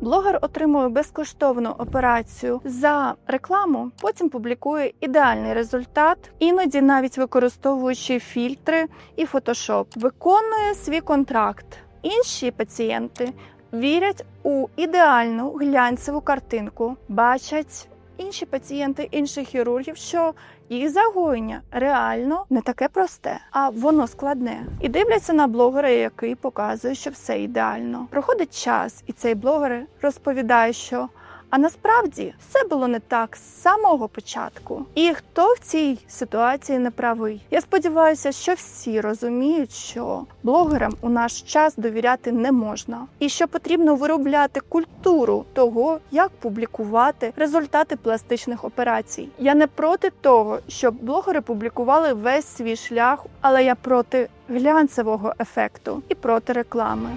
Блогер отримує безкоштовну операцію за рекламу, потім публікує ідеальний результат, іноді навіть використовуючи фільтри і фотошоп, виконує свій контракт. Інші пацієнти вірять у ідеальну глянцеву картинку, бачать інші пацієнти інших хірургів, що їх загоєння реально не таке просте, а воно складне. І дивляться на блогера, який показує, що все ідеально. Проходить час, і цей блогер розповідає, що. А насправді все було не так з самого початку. І хто в цій ситуації не правий? Я сподіваюся, що всі розуміють, що блогерам у наш час довіряти не можна, і що потрібно виробляти культуру того, як публікувати результати пластичних операцій. Я не проти того, щоб блогери публікували весь свій шлях, але я проти глянцевого ефекту і проти реклами.